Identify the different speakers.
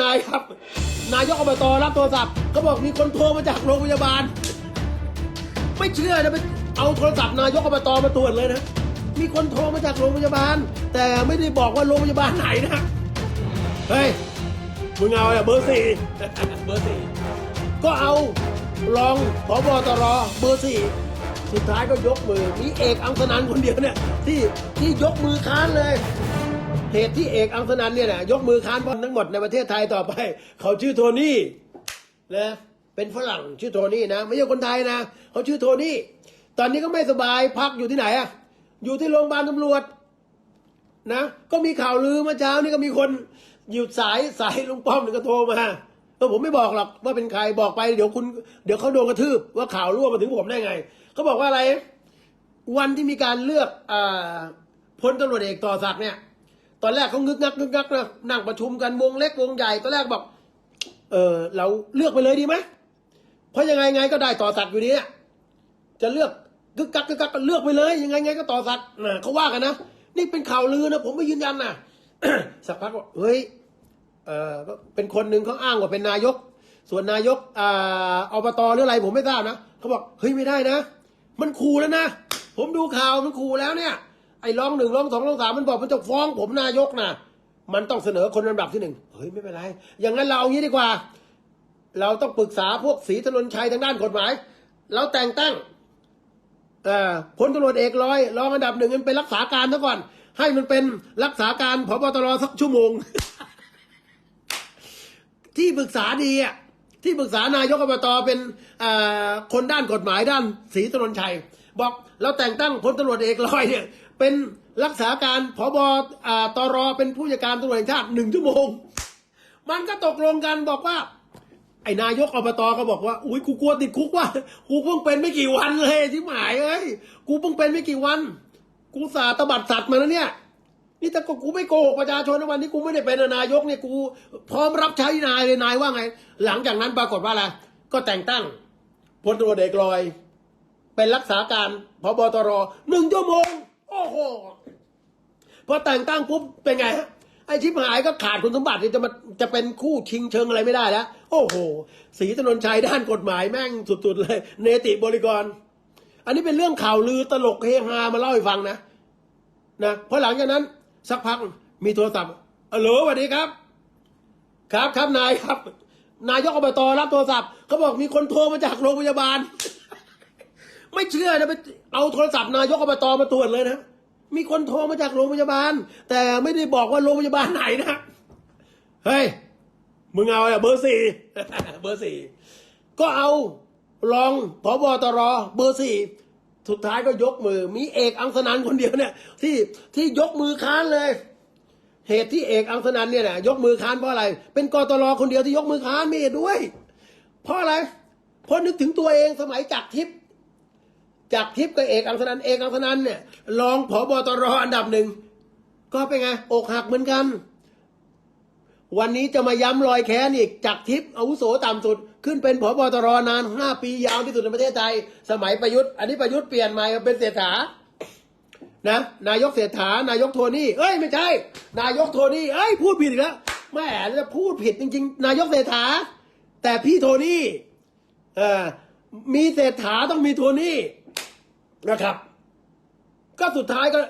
Speaker 1: นายครับ นายกอบตรับโทรศัพท์เขาบอกมีคนโทรมาจากโรงพยาบาล ไม่เชื่อนะไปเอาโทรศัพท์นายกอบตมาตรวจเลยนะ มีคนโทรมาจากโรงพยาบาล แต่ไม่ได้บอกว่าโรงพยาบาลไหนนะ เฮ้ย มึงเอาอะเบอร์สี่เบอร์สี่ก็เอารองผบตรเบอร์สี่สุดท้ายก็ยกมือ มีเอกอังสนันคนเดียวเนี่ยที่ที่ยกมือค้านเลย เหตุที่เอกอังสนันเนี่ยนะยกมือค้านพราะทั้งหมดในประเทศไทยต่อไป เขาชื่อโทนี่นะเป็นฝรั่งชื่อโทนี่นะ ไม่ใช่คนไทยนะ เขาชื่อโทนี่ ตอนนี้ก็ไม่สบายพักอยู่ที่ไหนอะอยู่ที่โรงพยาบาลตำรวจนะก็มีข่าวลือเมื่อเช้านี่ก็มีคนหยุดสายสายลุงป้อมหนี่งก็โทรมาแต่ผมไม่บอกหรอกว่าเป็นใครบอกไปเดี๋ยวคุณเดี๋ยวเขาโดนกระทืบว่าข่าวรั่วมาถึงผมได้ไงเขาบอกว่าอะไร วันที่มีการเลือกอพลตำรวจเอกต่อศักดิ์เนี่ย ตอนแรกเขางึกงักงึกงักนะนั่งประชุมกันวงเล็กวงใหญ่ตอนแรกบอกเออเราเลือกไปเลยดีไหมเพราะยังไงไงก็ได้ต่อศักดิ์อยู่ดีอะจะเลือกกึกกักกึกกักก็เลือกไปเลย ยังไงไงก็ต่อศักดิ์นะเขาว่ากันนะนี่เป็นข่าวลือนะผมไม่ยืนยันนะสักพักบอกเฮ้ยเออเป็นคนหนึ่งเขาอ้างว่าเป็นนายก ส่วนนายกอ่าอบตหรืออะไรผมไม่ทราบนะเขาบอกเฮ้ยไม่ได้นะ มันขู่แล้วนะผมดูข่าวมันขู่แล้วเนี่ย ไอ้ร้องหนึ่งร้องสองร้องสามมันบอกมันจะฟ้องผมนายกนะมันต้องเสนอคนลำดับที่หนึ่งเฮ้ยไม่เป็นไร อย่างนั้นเราเอางี้ดีกว่า เราต้องปรึกษาพวกศรีถนนชัยทางด้านกฎหมาย เราแต่งตั้งเอ่อพลตำรวจเอกร้อยรองอันดับหนึ่งมันเป็นรักษาการซะก่อน ให้มันเป็นรักษาการพบตรสักชั่วโมง ที่ปรึกษาดีอะที่ปรึกษานายกอบตเป็นอ่คนด้านกฎหมายด้านศรีถนนชัย บอกเราแต่งตั้งพลตำรวจเอกลอยเนี่ย เป็นรักษาการผบอตรเป็นผู้จัดการตำรวจแห่งชาติหนึ่งชั่วโมง มันก็ตกลงกันบอกว่า ไอ้นายกอบตก็บอกว่า อุ้ยกูกลัวติดคุกว่ากูเพิ่งเป็นไม่กี่วันเลยที่หมายเอ้ยกูเพิ่งเป็นไม่กี่วัน กูสาตบัดสัตว์มาแล้วเนี่ย นี่แต่กูไม่โกหกประชาชนนะวันนี้กูไม่ได้เป็นนายกเนี่ยกูพร้อมรับใช้นายเลยนายว่าไง หลังจากนั้นปรากฏว่าอะไรก็แต่งตั้งพลตรวจเอกลอย เป็นรักษาการพบตรหนึ่งชั่วโมง โอ้โหพอแต่งตั้งปุ๊บเป็นไงฮะไอ้ชิบหายก็ขาดคุณสมบัติจะมาจะเป็นคู่ชิงเชิงอะไรไม่ได้แล้วโอ้โหสีถนนชัยด้านกฎหมายแม่งสุดๆเลย เนติบริกร อันนี้เป็นเรื่องข่าวลือตลกเฮฮามาเล่าให้ฟังนะนะเพราะหลังจากนั้น สักพักมีโทรศัพท์เออสวัสดีครับ ครับครับนายครับ นายกอบตรับโทรศัพท์เขาบอกมีคนโทรมาจากโรงพยาบาล ไม่เชื่อนะไปเอาโทรศัพท์นายกอบตมาตรวจเลยนะ มีคนโทรมาจากโรงพยาบาล แต่ไม่ได้บอกว่าโรงพยาบาลไหนนะ เฮ้ย มึงเอาอะเบอร์สี่เบอร์สี่ก็เอารองผบตรเบอร์สี่สุดท้ายก็ยกมือ มีเอกอังสนันคนเดียวเนี่ย ที่ที่ยกมือค้านเลย เหตุที่เอกอังสนันเนี่ยนะยกมือค้านเพราะอะไร เป็นกตรคนเดียวที่ยกมือค้านม่เห็นด้วย เพราะอะไรเพราะนึกถึงตัวเองสมัยจักรทิพย์ จักทิพย์กับเอกอังสนันเอกอังสนันเนี่ยรองผบตรอันดับหนึ่งก็เป็นไงอกหักเหมือนกัน วันนี้จะมาย้ำรอยแค้นอีกจากทิพย์อาวุโสต่ำสุด ขึ้นเป็นผบตรนานห้าปียาวที่สุดในประเทศไทย สมัยประยุทธ์อันนี้ประยุทธ์เปลี่ยนใหม่เป็นเศรษฐานะนายกเศรษฐานายกโทนี่เอ้ยไม่ใช่ นายกโทนี่เอ้ยพูดผิดอีกแล้วแม่จะพูดผิดจริง ๆ นายกเศรษฐา แต่พี่โทนี่เออมีเศรษฐาต้องมีโทนี่ นะครับก็สุดท้ายก็